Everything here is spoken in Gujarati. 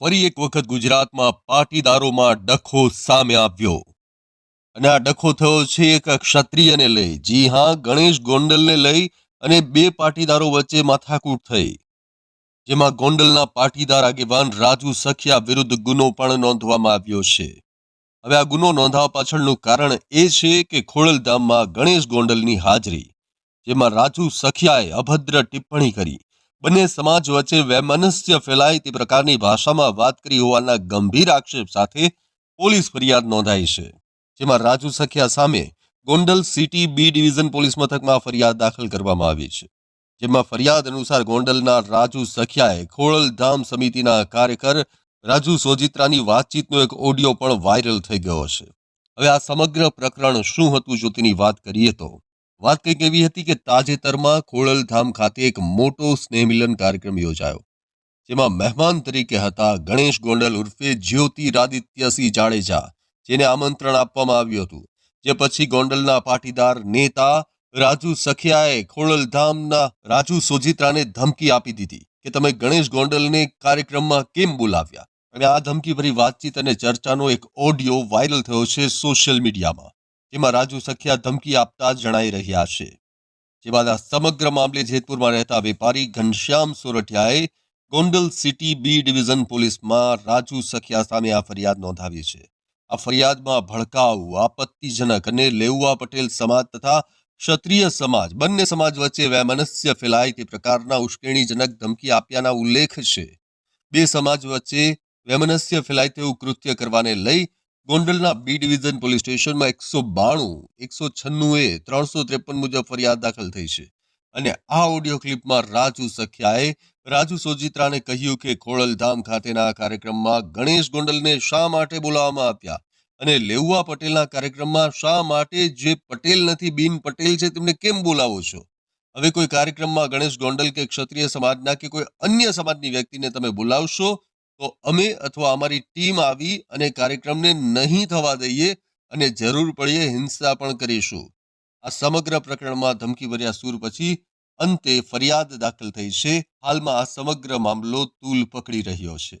ફરી એક વખત ગુજરાતમાં પાટીદારોમાં ડખો સામે આવ્યો. અને આ ડખો થયો છે એક ક્ષત્રિયને લઈ. જી હા, ગણેશ ગોંડલને લઈ અને બે પાટીદારો વચ્ચે માથાકૂટ થઈ. જેમાં ગોંડલના પાટીદાર આગેવાન રાજુ સખિયા વિરુદ્ધ ગુનો પણ નોંધવામાં આવ્યો છે. હવે આ ગુનો નોંધાવા પાછળનું કારણ એ છે કે ખોડલધામમાં ગણેશ ગોંડલની હાજરી, જેમાં રાજુ સખિયાએ અભદ્ર ટિપ્પણી કરી. બંને સમાજ વચ્ચે વૈમનસ્ય ફેલાય તે પ્રકારની ભાષામાં વાત કરી હોવાના ગંભીર આક્ષેપ સાથે પોલીસ ફરિયાદ નોંધાઈ છે, જેમાં રાજુ સખિયા સામે Gondal city B division police મથકમાં ફરિયાદ દાખલ કરવામાં આવી છે, જેમાં ફરિયાદ અનુસાર ગોંડલના રાજુ સખિયાએ ખોળલધામ સમિતિના કાર્યકર રાજુ સોજિત્રાની વાતચીતનો એક ઓડિયો પણ વાયરલ થઈ ગયો છે. હવે આ સમગ્ર પ્રકરણ શું હતું જો તેની વાત કરીએ તો વાત કંઈક એવી હતી કે તાજેતરમાં ખોડલધામ ખાતે એક મોટો સ્નેહમિલન કાર્યક્રમ યોજાયો, જેમાં મહેમાન તરીકે હતા ગણેશ ગોંડલ ઉર્ફે જ્યોતિરાદિત્યસિંહ જાડેજા, જેને આમંત્રણ આપવામાં આવ્યું હતું. જે પછી ગોંડલના પાટીદાર નેતા રાજુ સખિયાએ ખોડલધામના રાજુ સોજિત્રાને ધમકી આપી દીધી કે તમે ગણેશ ગોંડલને કાર્યક્રમમાં કેમ બોલાવ્યા? અને આ ધમકીભરી વાતચીત અને ચર્ચાનો એક ઓડિયો વાયરલ થયો છે સોશિયલ મીડિયામાં. જેમાં રાજુ સખિયા ધમકી આપતા જણાઈ રહ્યા છે. જે બાદ આ સમગ્ર મામલે જેતપુરમાં રહેતા વેપારી ઘનશ્યામ સોરઠિયાએ ગોંડલ સિટી બી ડિવિઝન પોલીસમાં રાજુ સખિયા સામે આ ફરિયાદ નોંધાવી છે. આ ફરિયાદમાં ભડકાઉ આપત્તિજનક અને લેઉવા પટેલ સમાજ તથા ક્ષત્રિય સમાજ, બંને સમાજ વચ્ચે વૈમનસ્ય ફેલાય તે પ્રકારના ઉશ્કેરણીજનક ધમકી આપ્યાના ઉલ્લેખ છે. બે સમાજ વચ્ચે વૈમનસ્ય ફેલાય તેવું કૃત્ય કરવાને લઈ ગોંડલના બી ડિવિઝન પોલીસ સ્ટેશનમાં એકસો બાણું, એકસો છન્નું એ ત્રણસો ત્રેપન મુજબ ફરિયાદ દાખલ થઈ છે. અને આ ઓડિયો ક્લિપમાં રાજુ સખિયાએ રાજુ સોજિત્રાને કહ્યું કે ખોડલધામ ખાતેના કાર્યક્રમમાં ગણેશ ગોંડલને શા માટે બોલાવવામાં આપ્યા અને લેઉવા પટેલના કાર્યક્રમમાં શા માટે જે પટેલ નથી, બિન પટેલ છે, તેમને કેમ બોલાવો છો? હવે કોઈ કાર્યક્રમમાં ગણેશ ગોંડલ કે ક્ષત્રિય સમાજના કે કોઈ અન્ય સમાજની વ્યક્તિને તમે બોલાવશો તો અમે અથવા અમારી ટીમ આવી અને કાર્યક્રમને નહીં થવા દઈએ અને જરૂર પડીએ હિંસા પણ કરીશું. આ સમગ્ર પ્રકરણમાં ધમકીભર્યા સૂર પછી અંતે ફરિયાદ દાખલ થઈ છે. હાલમાં આ સમગ્ર મામલો તૂલ પકડી રહ્યો છે.